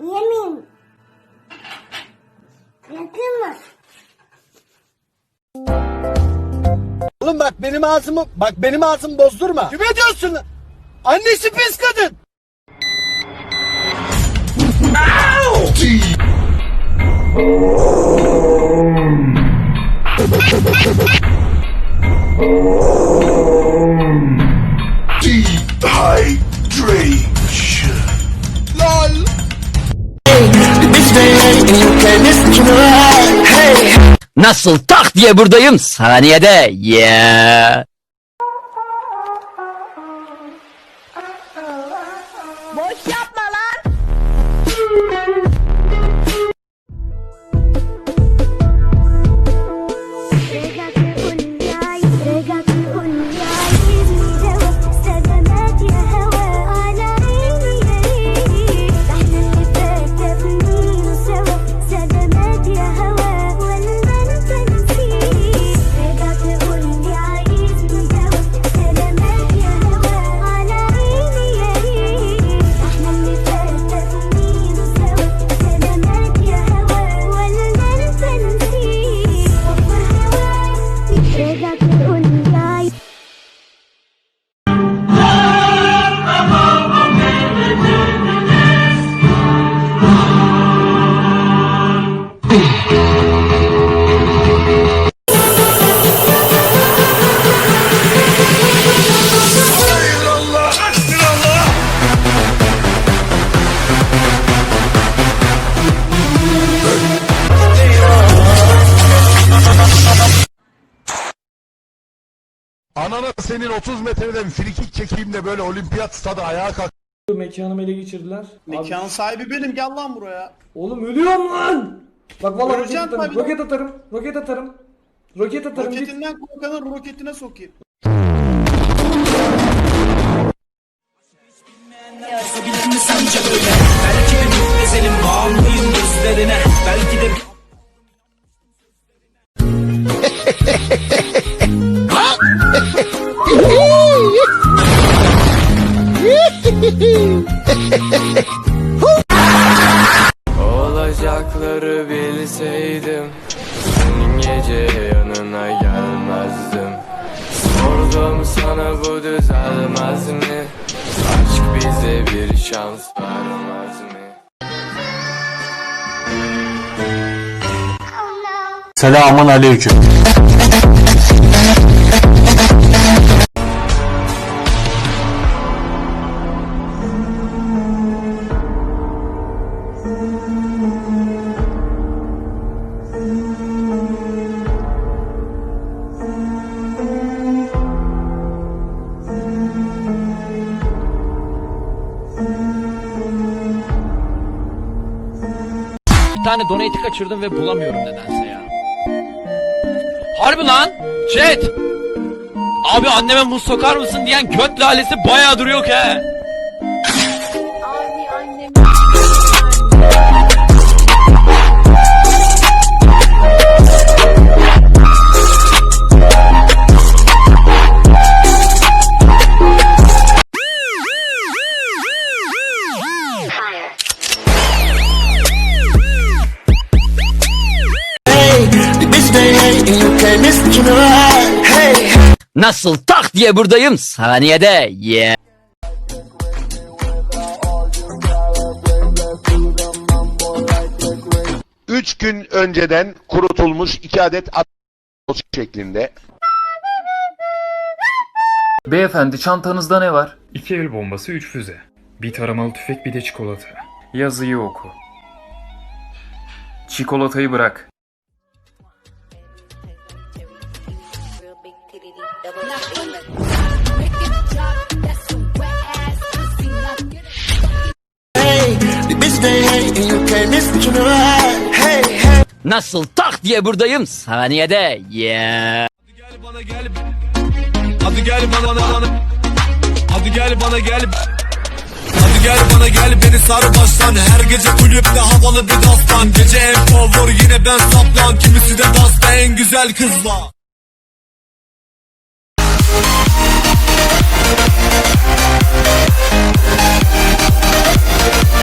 Yemeyeyim. Yakın mı? Oğlum bak benim ağzımı bak benim ağzımı bozdurma. Kime diyorsun? lan? Annesi pis kadın. Dehydration. Nasıl tak diye buradayım saniyede. Yeah. Boş yapma senin 30 metreden frikik çekeyim de böyle olimpiyat stadı ayağa kalk. Mekanımı ele geçirdiler. Abi, Mekanın sahibi benim gel lan buraya. oğlum ölüyorum lan. Bak vallahi roket Öleceğim atarım. tabii. Roket atarım. Roket atarım. Roket atarım. git. Roketinden korkanın roketine sokayım. Olacakları bilseydim Senin gece yanına gelmezdim Sordum sana bu düzelmez mi? Aşk bize bir şans vermez mi? Selamun aleyküm. Tane donate'i kaçırdım ve bulamıyorum nedense ya. Harbi lan. Chat. Abi anneme muz sokar mısın diyen göt lalesi bayağı duruyor ki. Nasıl tak diye buradayım saniyede. Yeah. Üç gün önceden kurutulmuş iki adet at şeklinde. Beyefendi çantanızda ne var? İki el bombası, üç füze. Bir taramalı tüfek, bir de çikolata. Yazıyı oku. Çikolatayı bırak. Nasıl tak diye buradayım? Saniyede yeah. Hadi gel bana gel. Hadi gel bana Hadi gel bana gel. Hadi gel bana gel beni sar baştan. Her gece kulüpte havalı bir dastan. Gece en favori yine ben saplan. Kimisi de dasta en güzel kızla